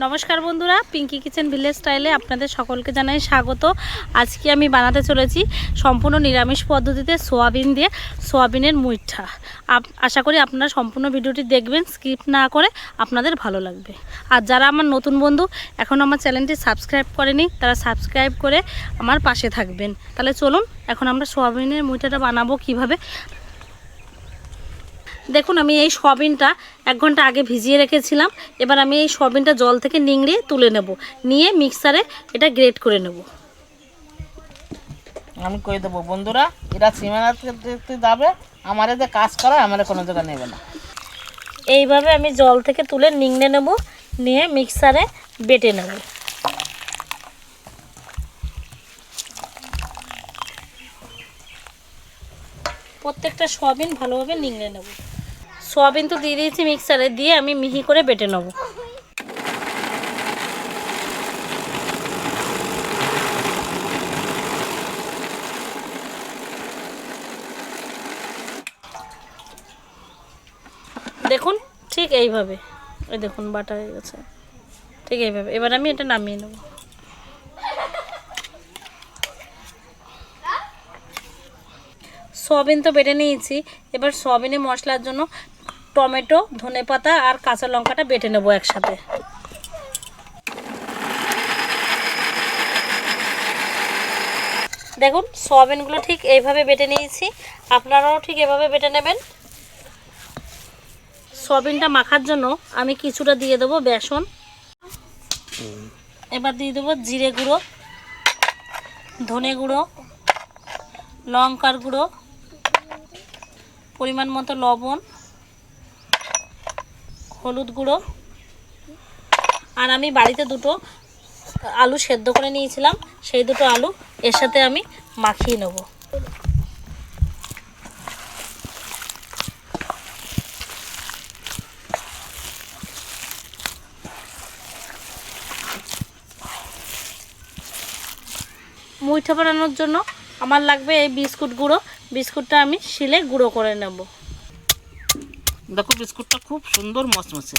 নমস্কার বন্ধুরা Pinki kitchen village স্টাইলে আপনাদের সকলকে জানাই স্বাগত। আজকে আমি বানাতে চলেছি সম্পূর্ণ নিরামিষ পদ্ধতিতে সোয়াবিন দিয়ে সোয়াবিনের মুইঠা। আশা করি আপনারা সম্পূর্ণ ভিডিওটি দেখবেন, স্কিপ না করে আপনাদের ভালো লাগবে। আর যারা আমার নতুন বন্ধু, এখন আমার চ্যানেলটি সাবস্ক্রাইব করেনি, তারা সাবস্ক্রাইব করে আমার পাশে থাকবেন। তাহলে চলুন, এখন আমরা সোয়াবিনের মুইঠাটা বানাবো কীভাবে। দেখুন আমি এই সয়াবিনটা এক ঘণ্টা আগে ভিজিয়ে রেখেছিলাম। এবার আমি এই সয়াবিনটা জল থেকে নিংড়িয়ে তুলে নেব। নিয়ে মিক্সারে এটা গ্রেট করে নেব। আমি কই দেবো। বন্ধুরা এরা সীমানা দেখতে যাবে আমার যে কাজ করা আমার কোনো জায়গা নেবে না। এইভাবে আমি জল থেকে তুলে নিংড়ে নেব নিয়ে মিক্সারে বেটে নেব। প্রত্যেকটা সয়াবিন ভালোভাবে নিংড়ে নেব। সয়াবিন তো দিয়ে দিয়েছি মিক্সারে, দিয়ে আমি মিহি করে বেটে নেব। দেখুন, ঠিক এইভাবে। ওই দেখুন, বাটা হয়ে গেছে। ঠিক এইভাবে। এবার আমি এটা নামিয়ে নেব। সয়াবিন তো বেটে নিয়েছি। এবার সয়াবিনে মশলার জন্য টমেটো ধনেপাতা আর কাঁচা লঙ্কাটা বেটে নেব একসাথে। দেখুন, সয়াবিনগুলো ঠিক এইভাবে বেটে নিয়েছি। আপনারাও ঠিক এভাবে বেটে নেবেন। সয়াবিনটা মাখার জন্য আমি কিছুটা দিয়ে দেবো বেসন। এবার দিয়ে দেবো জিরে গুঁড়ো, ধনে গুঁড়ো, লঙ্কার গুঁড়ো, পরিমাণ মতো লবণ। হলুদ গুঁড়ো। আর আমি বাড়িতে দুটো আলু সেদ্ধ করে নিয়েছিলাম। সেই দুটো আলু এর সাথে আমি মাখিয়ে নেব। মুইঠা বানানোর জন্য আমার লাগবে এই বিস্কুট গুঁড়ো। বিস্কুটটা আমি শিলে গুঁড়ো করে নেব। দেখো বিস্কুটটা খুব সুন্দর মচমচে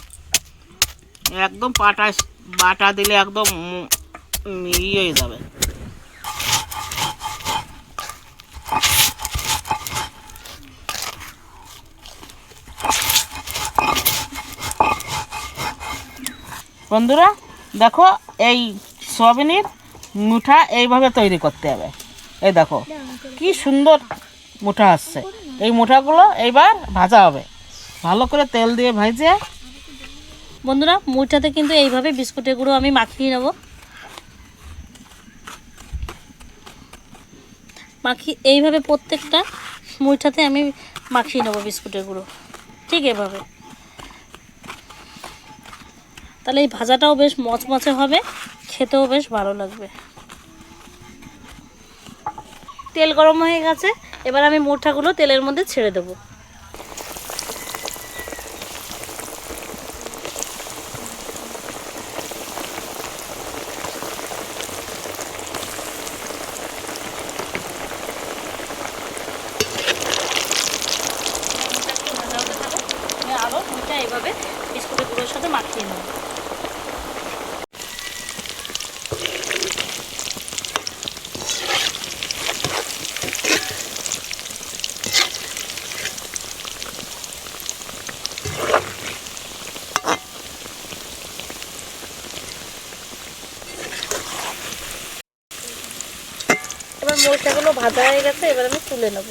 একদম পাটা বাটা দিলে একদম ইয়ে হয়ে যাবে। বন্ধুরা, দেখো এই সয়াবিনের মুঠা এইভাবে তৈরি করতে হবে। এই দেখো, কি সুন্দর মুঠা আসছে। এই মুঠাগুলো এইবার ভাজা হবে। ভালো করে তেল দিয়ে ভেজে বন্ধুরা, মুইঠাতে কিন্তু এইভাবে বিস্কুটের গুঁড়ো আমি মাখিয়ে নেব। মাখি, এইভাবে প্রত্যেকটা মুইঠাতে আমি মাখিয়ে নেব বিস্কুটের গুঁড়ো। ঠিক এভাবে। তাহলে এই ভাজাটাও বেশ মচমচে হবে, খেতেও বেশ ভালো লাগবে। তেল গরম হয়ে গেছে, এবার আমি মুঠাগুলো তেলের মধ্যে ছেড়ে দেবো। মুইটা এইভাবে বিস্কুটের গুঁড়োর সাথে মাখিয়ে নেব এবার মরিচাগুলো ভাজা হয়ে গেছে, এবার আমি তুলে নেব।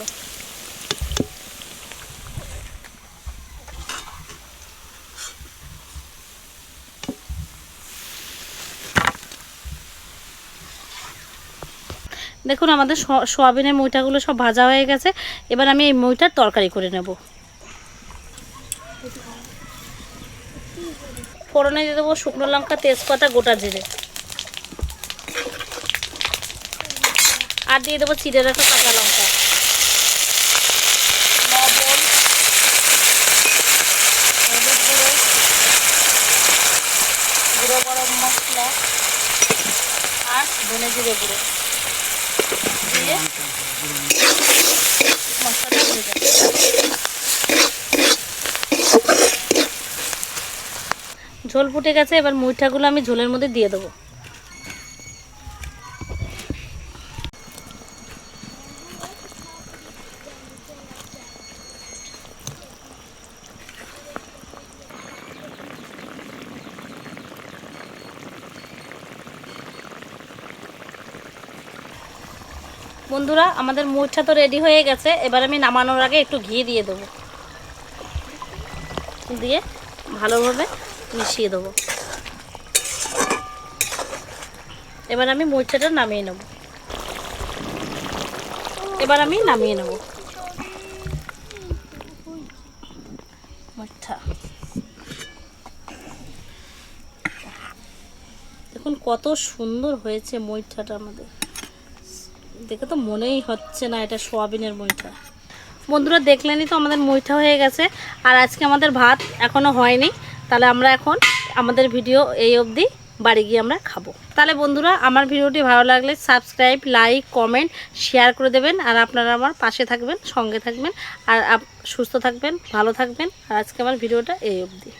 দেখুন, আমাদের সোয়াবিনের মুইটাগুলো সব ভাজা হয়ে গেছে। এবার আমি এই মুইটার তরকারি করে নেব। ফোড়নে দিয়ে দেবো শুকনো লঙ্কা, তেজপাতা, গোটা জিরে। আর দিয়ে দেবো চিড়ে রাখা কাঁচা লঙ্কা। গুঁড়ো গরম মশলা, আর ধনে জিরে গুঁড়ো। ঝোল ফুটে গেছে এবার মুইঠাগুলো আমি ঝোলের মধ্যে দিয়ে দেবো। বন্ধুরা, আমাদের মুইঠা তো রেডি হয়ে গেছে। এবার আমি নামানোর আগে একটু ঘি দিয়ে দেবো। দিয়ে ভালোভাবে মিশিয়ে দেবো। এবার আমি মুইঠাটা নামিয়ে নেব। এবার আমি নামিয়ে নেব। দেখুন কত সুন্দর হয়েছে মুইঠাটা আমাদের। দেখে তো মনেই হচ্ছে না এটা সোয়াবিনের মুইঠা। বন্ধুরা দেখলেনই তো আমাদের মুইঠা হয়ে গেছে, আর আজকে আমাদের ভাত এখনও হয়নি। তাহলে আমরা এখন আমাদের ভিডিও এই অবধি বাড়ি গিয়ে আমরা খাব। তাহলে বন্ধুরা আমার ভিডিওটি ভালো লাগলে সাবস্ক্রাইব, লাইক, কমেন্ট, শেয়ার করে দেবেন, আর আপনারা আমার পাশে থাকবেন, সঙ্গে থাকবেন, আর সুস্থ থাকবেন, ভালো থাকবেন। আর আজকে আমার ভিডিওটা এই অবধি।